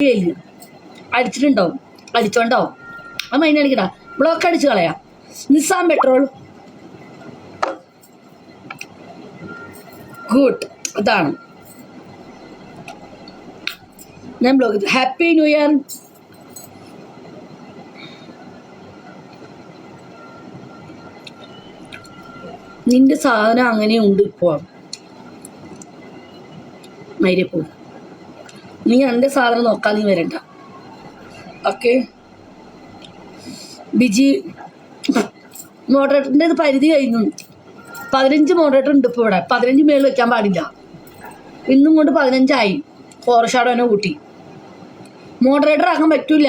ഇല്ല. അടിച്ചിട്ടുണ്ടാവും. അടിച്ചോണ്ടാവും. അത് മൈന അടിക്കടാ ബ്ലോക്ക് അടിച്ച് കളയാം. നിസാം പെട്രോൾ ഗുഡ് അതാണ്. ഞാൻ ബ്ലോക്ക് ഹാപ്പി ന്യൂ ഇയർ നിന്റെ സാധനം അങ്ങനെ ഉണ്ട് ഇപ്പോൾ മൈരപ്പോ നീ എന്റെ സാധനം നോക്കാൻ നീ വരണ്ട. ഓക്കെ ബിജി മോഡറേറ്ററിന്റെ ഇത് പരിധി കഴിഞ്ഞു. പതിനഞ്ച് മോഡറേറ്റർ ഉണ്ട് ഇപ്പോൾ ഇവിടെ. പതിനഞ്ച് മേളിൽ വെക്കാൻ പാടില്ല. ഇന്നും കൊണ്ട് പതിനഞ്ചായി. ഫോറഷാഡോനെ കൂട്ടി. മോഡറേറ്റർ ആക്കാൻ പറ്റൂല.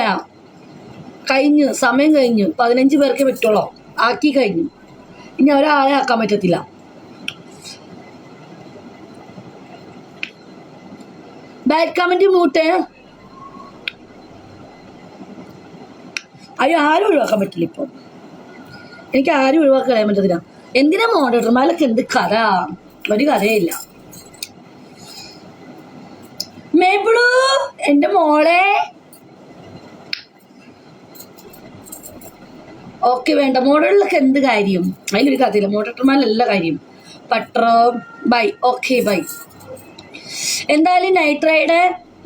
കഴിഞ്ഞ് സമയം കഴിഞ്ഞ് പതിനഞ്ച് പേർക്ക് പറ്റുള്ളൂ. ആക്കി കഴിഞ്ഞു. ഇനി ഒരാളെ ആക്കാൻ പറ്റത്തില്ല. ബാഡ് കമന്റ് മൂട്ട്? അയ്യോ ആരും ഒഴിവാക്കാൻ പറ്റില്ല ഇപ്പം. എനിക്ക് ആരും ഒഴിവാക്കാൻ കളയാൻ പറ്റത്തില്ല. എന്തിനാ മോഡേറ്റർമാരൊക്കെ എന്ത് കഥ? ഒരു കഥയില്ല. മേബിളു എന്റെ മോളെ. ഓക്കെ വേണ്ട. മോഡലിലൊക്കെ എന്ത് കാര്യം? അതിലൊരു കഥയില്ല. മോഡേറ്റർമാരിലെല്ലാ കാര്യം. പട്ടറോ ബൈ ഓക്കെ ബൈ എന്തായാലും നൈറ്റ് റൈഡ്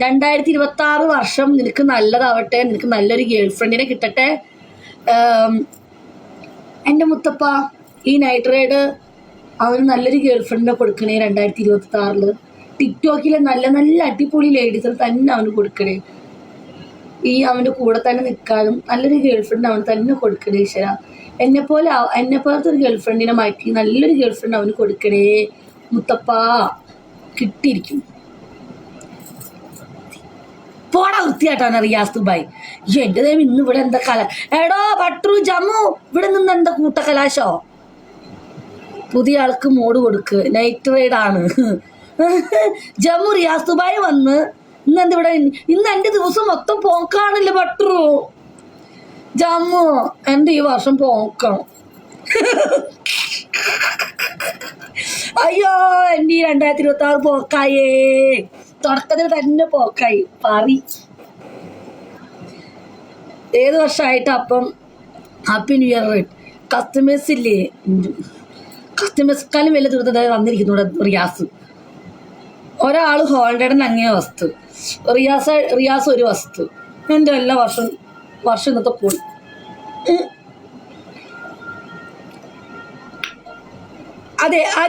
രണ്ടായിരത്തി ഇരുപത്തി ആറ് വർഷം നിനക്ക് നല്ലതാവട്ടെ നിനക്ക് നല്ലൊരു ഗേൾ ഫ്രണ്ടിനെ കിട്ടട്ടെ. എന്റെ മുത്തപ്പ ഈ നൈറ്റ് റൈഡ് അവന് നല്ലൊരു ഗേൾ ഫ്രണ്ടിനെ കൊടുക്കണേ രണ്ടായിരത്തി ഇരുപത്തി ആറിൽ ടിക്ടോക്കിലെ നല്ല നല്ല അടിപൊളി ലേഡീസിൽ തന്നെ അവന് കൊടുക്കണേ. ഈ അവന്റെ കൂടെ തന്നെ നിൽക്കാനും നല്ലൊരു ഗേൾ ഫ്രണ്ട് അവന് തന്നെ കൊടുക്കണേ ഈശ്വര. എന്നെ പോലെ എന്നെ പോലത്തെ ഒരു ഗേൾ ഫ്രണ്ടിനെ മാറ്റി നല്ലൊരു ഗേൾ ഫ്രണ്ട് അവന് കൊടുക്കണേ മുത്തപ്പ. കിട്ടിയിരിക്കും പോടാ വൃത്തിയായിട്ടാണ് റിയാസ് ദുബായ് എന്റെ ദൈവം ഇന്ന് ഇവിടെ എന്താ കല? എടോ ഭട്രു ജമ്മു ഇവിടെ നിന്ന് എന്താ കൂട്ടക്കലാശോ? പുതിയ ആൾക്ക് മോഡ് കൊടുക്ക്. നൈറ്റ് റൈഡ് ആണ്. ജമ്മു റിയാസ് ദുബായ് വന്ന് ഇന്ന് എന്താ ഇവിടെ? ഇന്ന് എന്റെ ദിവസം മൊത്തം പോക്കാണില്ല ഭട്രു. ജമ്മു എന്റെ ഈ വർഷം പോക്കണം. അയ്യോ എന്റെ ഈ രണ്ടായിരത്തി ഇരുപത്തി ആറ് പോക്കായേ. തുടക്കത്തിൽ തന്നെ പോക്കായി. പറി ഏത് വർഷമായിട്ട് അപ്പം ഹാപ്പി ന്യൂ ഇയർ കസ്റ്റമേഴ്സ് ഇല്ലേ? കസ്റ്റമേഴ്സ്ക്കാലും വലിയ ദുരിതമായി വന്നിരിക്കുന്നു റിയാസ്. ഒരാൾ ഹോൾഡേഡൻ അങ്ങേ വസ്തു. റിയാസ് റിയാസ് ഒരു വസ്തു. എന്റെ എല്ലാ വർഷം വർഷം ഇന്നത്തെ പോയി അതെ ആ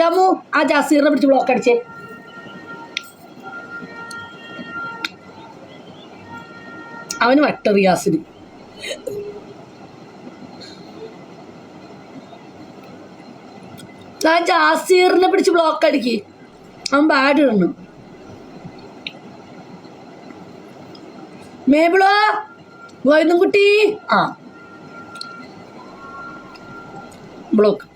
ജമു ആ ജാസീറിനെ പിടിച്ച് ബ്ലോക്ക് അടിച്ചേ. അവന് വട്ടറിയാസിന് ആ ജാസീറിനെ പിടിച്ച് ബ്ലോക്ക് അടിക്ക്. അവൻ ബാഡ് ഇടണം മേബിളോ? ഗോവിന്ദൻകുട്ടി? ആ. ബ്ലോക്ക്